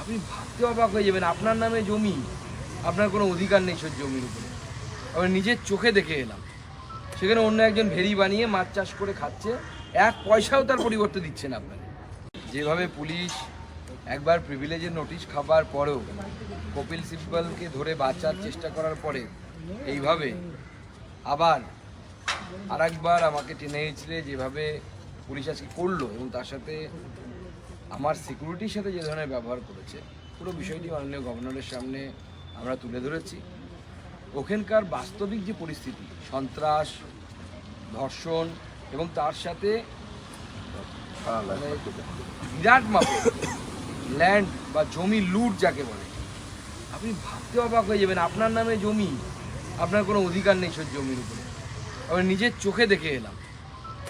আপনি ভাবতে অবাক হয়ে যাবেন, আপনার নামে জমি, আপনার কোনো অধিকার নেই সেই জমির উপরে। আমি নিজের চোখে দেখে এলাম। সেখানে অন্য একজন ভেরি বানিয়ে মাছ চাষ করে খাচ্ছে, এক পয়সাও তার পরিবর্তে দিচ্ছেন আপনাকে। যেভাবে পুলিশ একবার প্রিভিলেজের নোটিশ খাবার পরেও কপিল সিব্বলকে ধরে বাঁচার চেষ্টা করার পরে এইভাবে আবার আরেকবার আমাকে টেনে হেঁচড়ে যেভাবে পুলিশ আজকে করল এবং তার সাথে আমার সিকিউরিটির সাথে যে ধরনের ব্যবহার করেছে পুরো বিষয়টি মাননীয় গভর্নরের সামনে আমরা তুলে ধরেছি। ওখানকার বাস্তবিক যে পরিস্থিতি সন্ত্রাস ধর্ষণ এবং তার সাথে মানে বিরাট মাপে ল্যান্ড বা জমি লুট যাকে বলে। আপনি ভাবতে অবাক হয়ে যাবেন আপনার নামে জমি আপনার কোনো অধিকার নেই সেই জমির উপরে। আমি নিজের চোখে দেখে এলাম।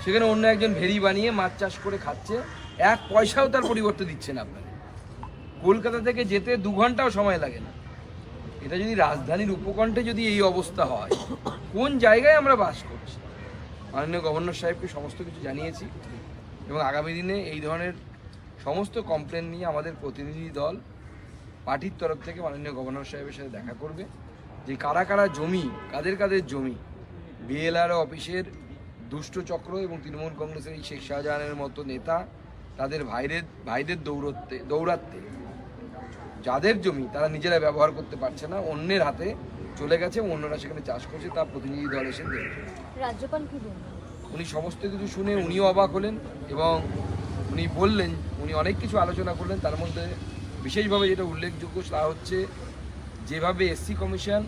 সেখানে অন্য একজন ভেরি বানিয়ে মাছ চাষ করে খাচ্ছে এক পয়সাও তার পরিবর্তে দিচ্ছে না আপনাকে। কলকাতা থেকে যেতে দু ঘন্টাও সময় লাগে না। এটা যদি রাজধানীর উপকণ্ঠে যদি এই অবস্থা হয়, কোন জায়গায় আমরা বাস করছি? মাননীয় গভর্নর সাহেবকে সমস্ত কিছু জানিয়েছি এবং আগামী দিনে এই ধরনের সমস্ত কমপ্লেন নিয়ে আমাদের প্রতিনিধি দল পার্টির তরফ থেকে মাননীয় গভর্নর সাহেবের সাথে দেখা করবে যে কারা কারা জমি, কাদের কাদের জমি বিএলআর অফিসের দুষ্ট চক্র এবং তৃণমূল কংগ্রেসের এই শেখ শাহজাহানের মতো নেতা তাদের ভাইদের ভাইদের দৌড়তে দৌড়াতে যাদের জমি তারা নিজেরা ব্যবহার করতে পারছে না অন্যের হাতে চলে গেছে অন্যরা সেখানে চাষ করছে তার প্রতিনিধি দল এসে দেখবে রাজ্যপাল কি উনি সমস্ত কিছু শুনে উনিও অবাক হলেন এবং উনি বললেন উনি অনেক কিছু আলোচনা করলেন তার মধ্যে বিশেষভাবে যেটা উল্লেখযোগ্য তা হচ্ছে যেভাবে এসসি কমিশন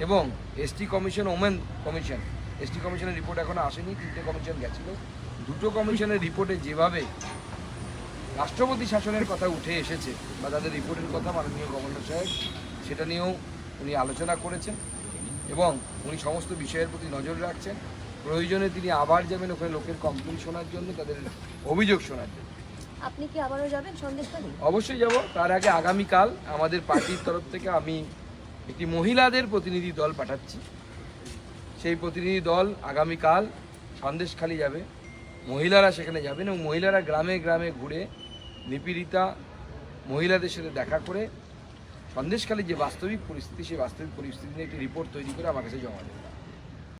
এবং ST commission women commission ST কমিশনের রিপোর্ট এখনও আসেনি তিনটে কমিশন গেছিল। দুটো কমিশনের রিপোর্টে যেভাবে রাষ্ট্রপতি শাসনের কথা উঠে এসেছে বা তাদের রিপোর্টের কথা মাননীয় গভর্নর সাহেব সেটা নিয়েও উনি আলোচনা করেছেন এবং উনি সমস্ত বিষয়ের প্রতি নজর রাখছেন। প্রয়োজনে তিনি আবার যাবেন ওখানে লোকের কমপ্লেন শোনার জন্য তাদের অভিযোগ শোনার জন্য। আপনি কি আবারও যাবেন সন্দেশখালী অবশ্যই যাব। তার আগে আগামীকাল আমাদের পার্টির তরফ থেকে আমি একটি মহিলাদের প্রতিনিধি দল পাঠাচ্ছি। সেই প্রতিনিধি দল আগামীকাল সন্দেশখালি যাবে। মহিলারা সেখানে যাবেন এবং মহিলারা গ্রামে গ্রামে ঘুরে নিপীড়িতা মহিলাদের সাথে দেখা করে সন্দেশকালে যে বাস্তবিক পরিস্থিতি, সেই বাস্তবিক পরিস্থিতি নিয়ে একটি রিপোর্ট তৈরি করে আমার কাছে জমা দেবে